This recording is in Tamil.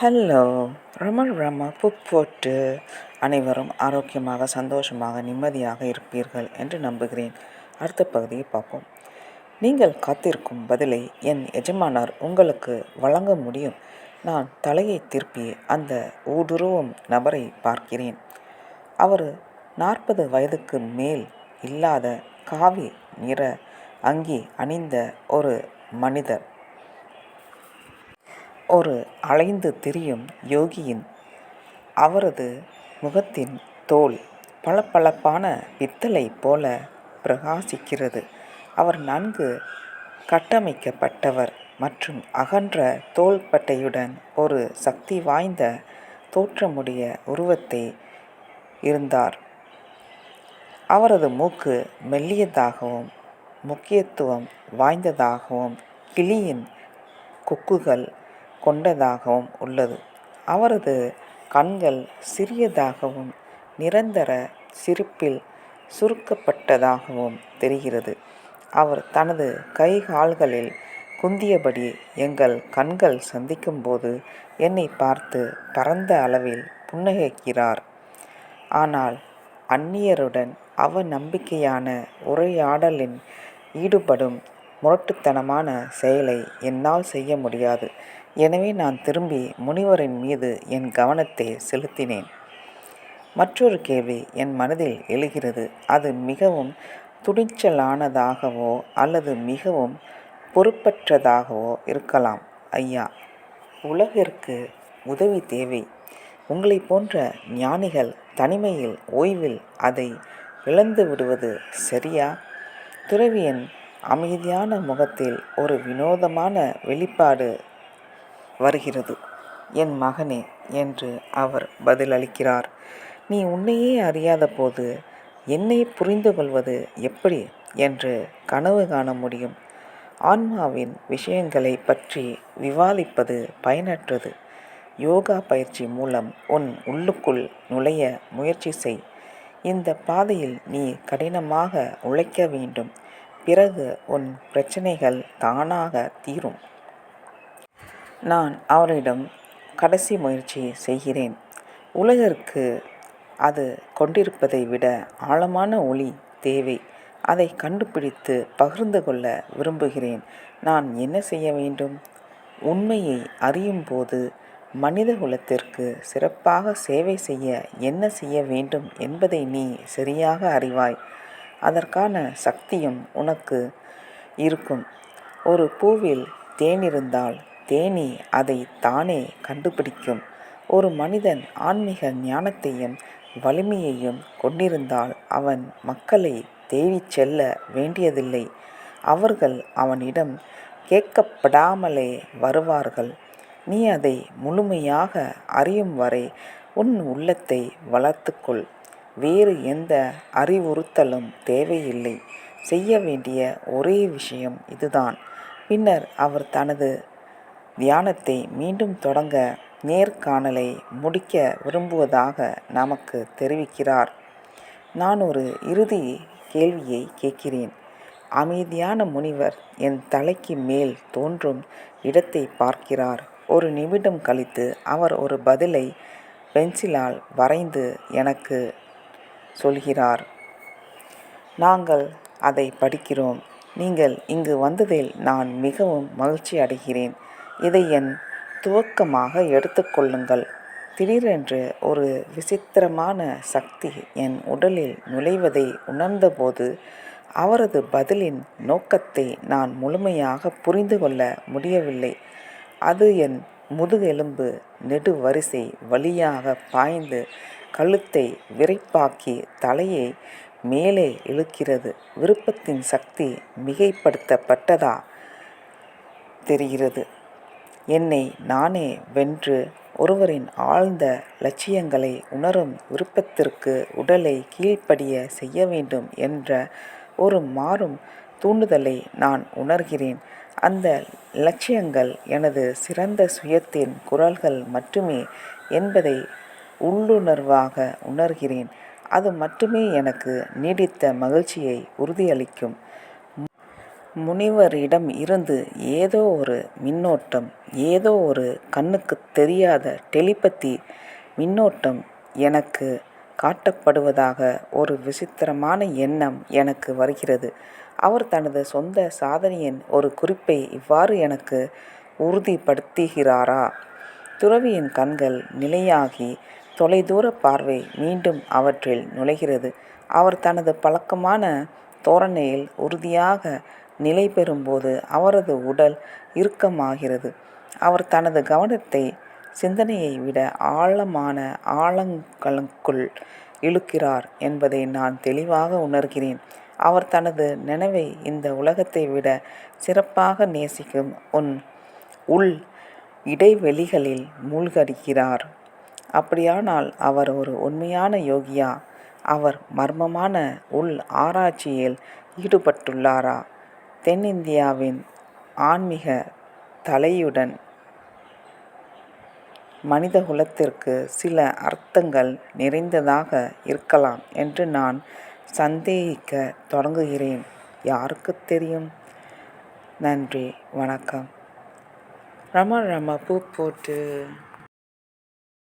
ஹலோ ரமல் ரம புக் போட்டு அனைவரும் ஆரோக்கியமாக சந்தோஷமாக நிம்மதியாக இருப்பீர்கள் என்று நம்புகிறேன். அடுத்த பகுதியை பார்ப்போம். நீங்கள் காத்திருக்கும் பதிலை என் எஜமானர் உங்களுக்கு வழங்க முடியும். நான் தலையை திருப்பி அந்த ஊடுருவும் நபரை பார்க்கிறேன். அவர் நாற்பது வயதுக்கு மேல் இல்லாத காவி நிற அங்கி அணிந்த ஒரு மனிதர். ஒரு அலைந்து திரியும் யோகியின் அவரது முகத்தின் தோல் பளபளப்பான பித்தளை போல பிரகாசிக்கிறது. அவர் நன்கு கட்டமைக்கப்பட்டவர் மற்றும் அகன்ற தோள்பட்டையுடன் ஒரு சக்தி வாய்ந்த தோற்றமுடைய உருவத்தை இருந்தார். அவரது மூக்கு மெல்லியதாகவும் முக்கியத்துவம் வாய்ந்ததாகவும் கிளியின் கொக்குகள் கொண்டதாகவும் உள்ளது. அவரது கண்கள் சிறியதாகவும் நிரந்தர சிரிப்பில் சுருக்கப்பட்டதாகவும் தெரிகிறது. அவர் தனது கை கால்களில் குந்தியபடி எங்கள் கண்கள் சந்திக்கும்போது என்னை பார்த்து பரந்த அளவில் புன்னகைக்கிறார். ஆனால் அந்நியருடன் அவநம்பிக்கையான உரையாடலின் ஈடுபடும் முரட்டுத்தனமான செயலை என்னால் செய்ய முடியாது. எனவே நான் திரும்பி முனிவரின் மீது என் கவனத்தை செலுத்தினேன். மற்றொரு கேள்வி என் மனதில் எழுகிறது. அது மிகவும் துணிச்சலானதாகவோ அல்லது மிகவும் பொறுப்பற்றதாகவோ இருக்கலாம். ஐயா உலகிற்கு உதவி தேவை. உங்களை போன்ற ஞானிகள் தனிமையில் ஓய்வில் அதை இழந்து விடுவது சரியா? துறவியின் அமைதியான முகத்தில் ஒரு வினோதமான வெளிப்பாடு வருகிறது. என் மகனே என்று அவர் பதிலளிக்கிறார். நீ உன்னையே அறியாத போது என்னை புரிந்து கொள்வது எப்படி என்று கனவு காண முடியும். ஆன்மாவின் விஷயங்களை பற்றி விவாதிப்பது பயனற்றது. யோகா பயிற்சி மூலம் உன் உள்ளுக்குள் நுழைய முயற்சி செய். இந்த பாதையில் நீ கடினமாக உழைக்க வேண்டும். பிறகு உன் பிரச்சனைகள் தானாக தீரும். நான் அவரிடம் கடைசி முயற்சி செய்கிறேன். உலகிற்கு அது கொண்டிருப்பதை விட ஆழமான ஒளி தேவை. அதை கண்டுபிடித்து பகிர்ந்து கொள்ள விரும்புகிறேன். நான் என்ன செய்ய வேண்டும்? உண்மையை அறியும் போது மனித குலத்திற்கு சிறப்பாக சேவை செய்ய என்ன செய்ய வேண்டும் என்பதை நீ சரியாக அறிவாய். அதற்கான சக்தியும் உனக்கு இருக்கும். ஒரு பூவில் தேன் இருந்தால் தேனி அதை தானே கண்டுபிடிக்கும். ஒரு மனிதன் ஆன்மீக ஞானத்தையும் வலிமையையும் கொண்டிருந்தால் அவன் மக்களை தேடிச் செல்ல வேண்டியதில்லை. அவர்கள் அவனிடம் கேட்கப்படாமலே வருவார்கள். நீ அதை முழுமையாக அறியும் வரை உன் உள்ளத்தை வளர்த்துக்கொள். வேறு எந்த அறிவுறுத்தலும் தேவையில்லை. செய்ய வேண்டிய ஒரே விஷயம் இதுதான். பின்னர் அவர் தனது தியானத்தை மீண்டும் தொடங்க நேர்காணலை முடிக்க விரும்புவதாக நமக்கு தெரிவிக்கிறார். நான் ஒரு இறுதி கேள்வியை கேட்கிறேன். அமைதியான முனிவர் என் தலைக்கு மேல் தோன்றும் இடத்தை பார்க்கிறார். ஒரு நிமிடம் கழித்து அவர் ஒரு பதிலை பென்சிலால் வரைந்து எனக்கு சொல்கிறார். நாங்கள் அதை படிக்கிறோம். நீங்கள் இங்கு வந்ததில் நான் மிகவும் மகிழ்ச்சி அடைகிறேன் இதை என் துவக்கமாக எடுத்துக்கொள்ளுங்கள் திடீரென்று ஒரு விசித்திரமான சக்தி என் உடலில் நுழைவதை உணர்ந்தபோது அவரது பதிலின் நோக்கத்தை நான் முழுமையாக புரிந்து கொள்ள முடியவில்லை. அது என் முதுகெலும்பு நெடுவரிசை வழியாக பாய்ந்து கழுத்தை விரைப்பாக்கி தலையை மேலே இழுக்கிறது. விருப்பத்தின் சக்தி மிகைப்படுத்தப்பட்டதா தெரிகிறது. என்னை நானே வென்று ஒருவரின் ஆழ்ந்த லட்சியங்களை உணரும் விருப்பத்திற்கு உடலை கீழ்ப்படிய செய்ய வேண்டும் என்ற ஒரு மாறும் தூண்டுதலை நான் உணர்கிறேன். அந்த லட்சியங்கள் எனது சிறந்த சுயத்தின் குரல்கள் மட்டுமே என்பதை உள்ளுணர்வாக உணர்கிறேன். அது மட்டுமே எனக்கு நீடித்த மகிழ்ச்சியை உறுதியளிக்கும். முனிவரிடம் இருந்து ஏதோ ஒரு மின்னோட்டம் ஏதோ ஒரு கண்ணுக்குத் தெரியாத டெலிபதி மின்னோட்டம் எனக்கு காட்டப்படுவதாக ஒரு விசித்திரமான எண்ணம் எனக்கு வருகிறது. அவர் தனது சொந்த சாதனையின் ஒரு குறிப்பை இவ்வாறு எனக்கு உறுதிப்படுத்துகிறாரா? துறவியின் கண்கள் நிலையாகி தொலைதூர பார்வை மீண்டும் அவற்றில் நுழைகிறது. அவர் தனது பழக்கமான தோரணையில் உறுதியாக நிலை பெறும்போது அவரது உடல் இறுக்கமாகிறது. அவர் தனது கவனத்தை சிந்தனையை விட ஆழமான ஆழங்களுக்குள் இழுக்கிறார் என்பதை நான் தெளிவாக உணர்கிறேன். அவர் தனது நினைவை இந்த உலகத்தை விட சிறப்பாக நேசிக்கும் உன் உள் இடைவெளிகளில் மூழ்கடிக்கிறார். அப்படியானால் அவர் ஒரு உண்மையான யோகியா? அவர் மர்மமான உள் ஆராய்ச்சியில் ஈடுபட்டுள்ளாரா? தென்னிந்தியாவின் ஆன்மீக தலையுடன் மனிதகுலத்திற்கு சில அர்த்தங்கள் நிறைந்ததாக இருக்கலாம் என்று நான் சந்தேகிக்க தொடங்குகிறேன். யாருக்கு தெரியும்? நன்றி வணக்கம். ரம ரம பூ போட்டு